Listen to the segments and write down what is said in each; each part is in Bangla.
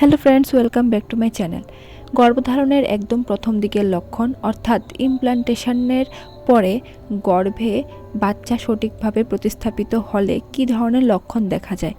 Hello friends welcome back to my channel গর্ভধারণের একদম প্রথম দিকের লক্ষণ অর্থাৎ ইমপ্লান্টেশনের পরে গর্ভে বাচ্চা সঠিকভাবে প্রতিস্থাপিত হলে কী ধরনের লক্ষণ দেখা যায়?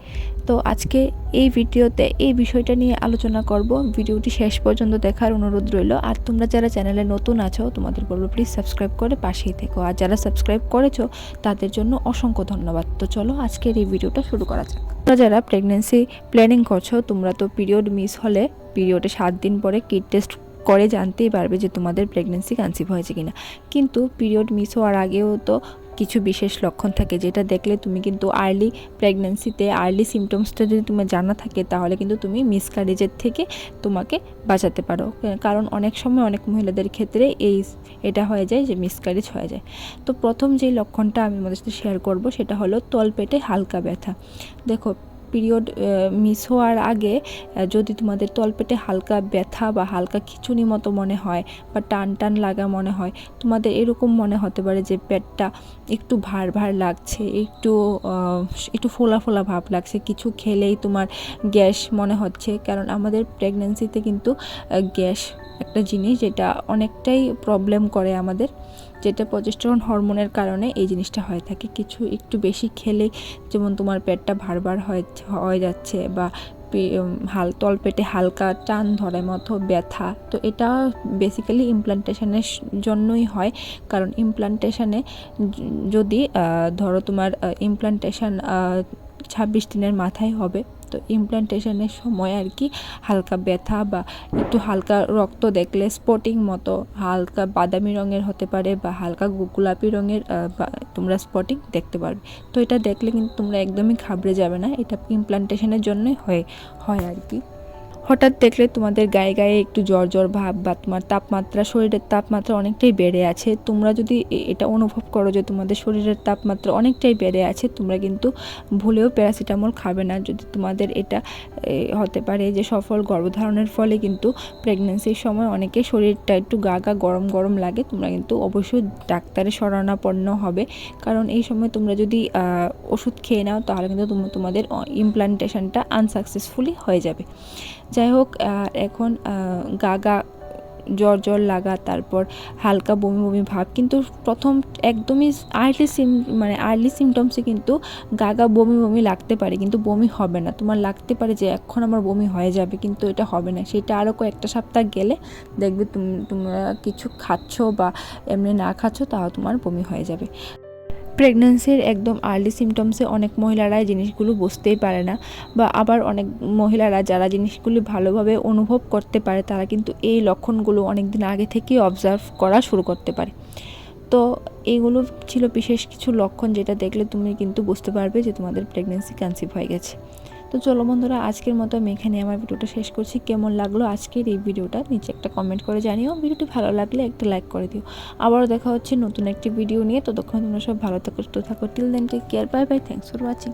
তো আজকে এই ভিডিওতে এই বিষয়টা নিয়ে আলোচনা করব। ভিডিওটি শেষ পর্যন্ত দেখার অনুরোধ রইল। আর তোমরা যারা চ্যানেলে নতুন আছো, তোমাদের বলব প্লিজ সাবস্ক্রাইব করে পাশেই থেকো। আর যারা সাবস্ক্রাইব করেছ, তাদের জন্য অসংখ্য ধন্যবাদ। তো চলো আজকের এই ভিডিওটা শুরু করা যাক। তোমরা যারা প্রেগনেন্সি প্ল্যানিং করছ, তোমরা তো পিরিয়ড মিস হলে পিরিয়ডে সাত দিন পরে কিট টেস্ট করে জানতেই পারবে যে তোমাদের প্রেগনেন্সি কনসিভ হয়েছে কিনা। কিন্তু পিরিয়ড মিস হওয়ার আগেও তো কিছু বিশেষ লক্ষণ থাকে, যেটা দেখলে তুমি কিন্তু আর্লি প্রেগনেন্সিতে আর্লি সিমটমসটা যদি তোমার জানা থাকে, তাহলে কিন্তু তুমি মিসক্যারেজের থেকে তোমাকে বাঁচাতে পারো। কারণ অনেক সময় অনেক মহিলাদের ক্ষেত্রে এই এটা হয়ে যায় যে মিসক্যারেজ হয়ে যায়। তো প্রথম যে লক্ষণটা আমি আমাদের সাথে শেয়ার করব, সেটা হলো তলপেটে হালকা ব্যথা। দেখো পিরিয়ড মিস হওয়ার আগে যদি তোমাদের তলপেটে হালকা ব্যথা বা হালকা খিচুনি মতো মনে হয় বা টান টান লাগা মনে হয়, তোমাদের এরকম মনে হতে পারে যে পেটটা একটু ভার ভার লাগছে, একটু একটু ফোলা ফোলা ভাব লাগছে। কিছু খেলেই তোমার গ্যাস মনে হচ্ছে, কারণ আমাদের প্রেগনেন্সিতে কিন্তু গ্যাস একটা জিনিস যেটা অনেকটাই প্রবলেম করে আমাদের। যেটা প্রজেস্টেরন হরমোনের কারণে এই জিনিসটা হয়ে থাকে। কিছু একটু বেশি খেলে যেমন তোমার পেটটা ভারবার হয়ে যাচ্ছে বা হাল, তলপেটে হালকা টান ধরে, মতো ব্যথা। তো এটা বেসিক্যালি ইমপ্লান্টেশনের জন্যই হয়। কারণ ইমপ্লান্টেশনে যদি ধরো তোমার ইমপ্লান্টেশন ছাব্বিশ দিনের মাথায় হবে তো ইমপ্লান্টেশনের সময় আর কি হালকা ব্যথা বা একটু হালকা রক্ত দেখলে স্পটিং মতো, হালকা বাদামি রঙের হতে পারে বা হালকা গোলাপি রঙের তোমরা স্পটিং দেখতে পারবে। তো এটা দেখলে কিন্তু তোমরা একদমই ঘাবড়ে যাবে না, এটা ইমপ্লান্টেশনের জন্যই হয় হয় আর কি। হঠাৎ দেখলে তোমাদের গায়ে গায়ে একটু জ্বর জ্বর ভাব বা তোমার তাপমাত্রা, শরীরের তাপমাত্রা অনেকটাই বেড়ে আছে। তোমরা যদি এটা অনুভব করো যে তোমাদের শরীরের তাপমাত্রা অনেকটাই বেড়ে আছে, তোমরা কিন্তু ভুলেও প্যারাসিটামল খাবে না। যদি তোমাদের এটা হতে পারে যে সফল গর্ভধারণের ফলে কিন্তু প্রেগনেন্সির সময় অনেকে শরীরটা একটু গা গা গরম গরম লাগে, তোমরা কিন্তু অবশ্যই ডাক্তারের শরণাপন্ন হবে। কারণ এই সময় তোমরা যদি ওষুধ খেয়ে নাও, তাহলে কিন্তু তোম- তোমাদের ইমপ্লান্টেশনটা আনসাকসেসফুলি হয়ে যাবে। যাই হোক এখন আহ, গা গা জ্বর জ্বর লাগা তারপর হালকা বমি বমি ভাব কিন্তু প্রথম একদমই আর্লি সিম মানে আর্লি সিমটমসে কিন্তু গা গা বমি বমি লাগতে পারে কিন্তু বমি হবে না। তোমার লাগতে পারে যে এখন আমার বমি হয়ে যাবে কিন্তু এটা হবে না। সেটা আরও কয়েকটা সপ্তাহ গেলে দেখবে তুমি তোমরা কিছু খাচ্ছ বা এমনি না খাচ্ছ তাও তোমার বমি হয়ে যাবে। প্রেগনেন্সির একদম আর্লি সিমটমসে অনেক মহিলারা জিনিসগুলো বুঝতেই পারে না বা আবার অনেক মহিলারা যারা জিনিসগুলি ভালোভাবে অনুভব করতে পারে, তারা কিন্তু এই লক্ষণগুলো অনেক দিন আগে থেকেই অবজার্ভ করা শুরু করতে পারে। তো এইগুলো ছিল বিশেষ কিছু লক্ষণ যেটা দেখলে তুমি কিন্তু বুঝতে পারবে যে তোমাদের প্রেগনেন্সি কনসিভ হয়ে গেছে। তো চলো বন্ধুরা, আজকের মতো আমি এখানে আমার ভিডিওটা শেষ করছি। কেমন লাগল আজকের এই ভিডিওটা? নিচে একটা কমেন্ট করে জানিও। ভিডিওটি ভালো লাগলে একটা লাইক করে দিও। আবারও দেখা হচ্ছে নতুন একটি ভিডিও নিয়ে। ততক্ষণ তোমরা সব ভালো থাকো, সুস্থ থাকো। Till then take care bye bye thanks for watching